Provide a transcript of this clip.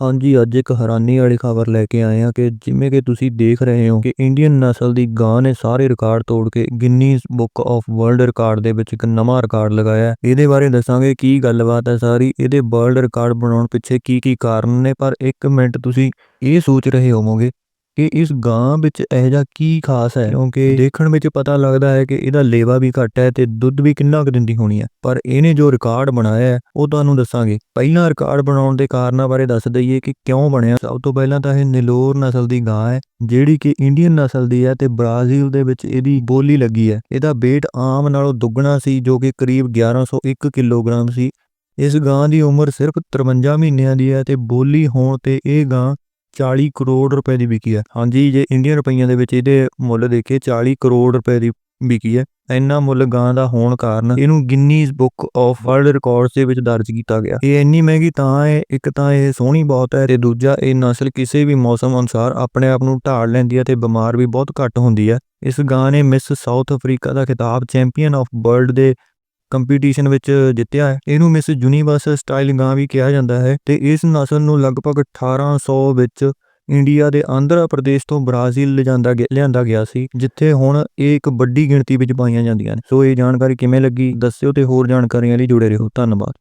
ਹਾਂਜੀ, ਅੱਜ ਇੱਕ ਹੈਰਾਨੀ ਵਾਲੀ ਖਬਰ ਲੈ ਕੇ ਆਏ ਹਾਂ ਕਿ ਜਿਵੇਂ ਕਿ ਤੁਸੀਂ ਦੇਖ ਰਹੇ ਹੋ ਕਿ ਇੰਡੀਅਨ ਨਸਲ ਦੀ ਗਾਂ ਨੇ ਸਾਰੇ ਰਿਕਾਰਡ ਤੋੜ ਕੇ Guinness book of world record ਦੇ ਵਿੱਚ ਇੱਕ ਨਵਾਂ ਰਿਕਾਰਡ ਲਗਾਇਆ। ਇਹਦੇ ਬਾਰੇ ਦੱਸਾਂਗੇ ਕੀ ਗੱਲਬਾਤ ਹੈ ਸਾਰੀ, ਇਹਦੇ ਵਰਲਡ ਰਿਕਾਰਡ ਬਣਾਉਣ ਪਿੱਛੇ ਕੀ ਕੀ ਕਾਰਨ ਨੇ, ਪਰ ਇੱਕ ਮਿੰਟ ਤੁਸੀਂ ਇਹ ਸੋਚ ਰਹੇ ਹੋਵੋਗੇ ਕਿ ਇਸ ਗਾਂ ਵਿੱਚ ਇਹ ਜਿਹਾ ਕੀ ਖਾਸ ਹੈ? ਕਿਉਂਕਿ ਦੇਖਣ ਵਿੱਚ ਪਤਾ ਲੱਗਦਾ ਹੈ ਕਿ ਇਹਦਾ ਲੇਵਾ ਵੀ ਘੱਟ ਹੈ ਤੇ ਦੁੱਧ ਵੀ ਕਿੰਨਾ ਕੁ ਦਿੰਦੀ ਹੋਣੀ ਹੈ। ਪਰ ਇਹਨੇ ਜੋ ਰਿਕਾਰਡ ਬਣਾਇਆ ਹੈ, ਉਹ ਤੁਹਾਨੂੰ ਦੱਸਾਂਗੇ। ਪਹਿਲਾਂ ਰਿਕਾਰਡ ਬਣਾਉਣ ਦੇ ਕਾਰਨਾਂ ਬਾਰੇ ਦੱਸ ਦਈਏ ਕਿ ਕਿਉਂ ਬਣਿਆ। ਸਭ ਤੋਂ ਪਹਿਲਾਂ ਤਾਂ ਇਹ ਨਿਲੋਰ ਨਸਲ ਦੀ ਗਾਂ ਹੈ, ਜਿਹੜੀ ਕਿ ਇੰਡੀਅਨ ਨਸਲ ਦੀ ਹੈ ਤੇ ਬ੍ਰਾਜ਼ੀਲ ਦੇ ਵਿੱਚ ਇਹਦੀ ਬੋਲੀ ਲੱਗੀ ਹੈ। ਇਹਦਾ weight ਆਮ ਨਾਲੋਂ ਦੁੱਗਣਾ ਸੀ, ਜੋ ਕਿ ਕਰੀਬ 1101 ਕਿਲੋਗ੍ਰਾਮ ਸੀ। ਇਸ ਗਾਂ ਦੀ ਉਮਰ ਸਿਰਫ 53 ਮਹੀਨਿਆਂ ਦੀ ਹੈ ਤੇ ਬੋਲੀ ਹੋਣ ਤੇ ਇਹ ਗਾਂ 40 ਕਰੋੜ ਰੁਪਏ ਦੀ ਵਿਕੀ ਹੈ। ਹਾਂਜੀ, ਜੇ ਇੰਡੀਅਨ ਰੁਪਈਆਂ ਦੇ ਵਿੱਚ ਇਹਦੇ ਮੁੱਲ ਦੇਖੇ 40 ਕਰੋੜ ਰੁਪਏ ਦੀ ਵਿਕੀ ਹੈ। ਇੰਨਾ ਮੁੱਲ ਗਾਂ ਦਾ ਹੋਣ ਕਾਰਨ ਇਹਨੂੰ Guinness book of world records ਦੇ ਵਿੱਚ ਦਰਜ ਕੀਤਾ ਗਿਆ। ਇਹ ਇੰਨੀ ਮਹਿੰਗੀ ਤਾਂ ਹੈ ਇੱਕ ਤਾਂ ਇਹ ਸੋਹਣੀ ਬਹੁਤ ਹੈ ਤੇ ਦੂਜਾ ਇਹ ਨਸਲ ਕਿਸੇ ਵੀ ਮੌਸਮ ਅਨੁਸਾਰ ਆਪਣੇ ਆਪ ਨੂੰ ਢਾਲ ਲੈਂਦੀ ਹੈ ਤੇ ਬਿਮਾਰ ਵੀ ਬਹੁਤ ਘੱਟ ਹੁੰਦੀ ਹੈ। ਇਸ ਗਾਂ ਨੇ ਮਿਸ ਸਾਊਥ ਅਫਰੀਕਾ ਦਾ ਖਿਤਾਬ ਚੈਂਪੀਅਨ ਆਫ ਵਰਲਡ ਦੇ ਕੰਪੀਟੀਸ਼ਨ ਵਿੱਚ ਜਿੱਤਿਆ ਹੈ। ਇਹਨੂੰ ਮਿਸ ਯੂਨੀਵਰਸ ਸਟਾਈਲ ਗਾਂ ਵੀ ਕਿਹਾ ਜਾਂਦਾ ਹੈ ਤੇ ਇਸ ਨਸਲ ਨੂੰ ਲਗਭਗ 1800 ਵਿੱਚ ਇੰਡੀਆ ਦੇ ਆਂਧਰਾ ਪ੍ਰਦੇਸ਼ ਤੋਂ ਬ੍ਰਾਜ਼ੀਲ ਲਿਜਾਂਦਾ ਗਿਆ, ਲਿਆਂਦਾ ਗਿਆ ਸੀ, ਜਿੱਥੇ ਹੁਣ ਇਹ ਇੱਕ ਵੱਡੀ ਗਿਣਤੀ ਵਿੱਚ ਪਾਈਆਂ ਜਾਂਦੀਆਂ ਨੇ। ਸੋ ਇਹ ਜਾਣਕਾਰੀ ਕਿਵੇਂ ਲੱਗੀ, ਦੱਸਿਓ ਤੇ ਹੋਰ ਜਾਣਕਾਰੀਆਂ ਲਈ ਜੁੜੇ ਰਹੋ। ਧੰਨਵਾਦ।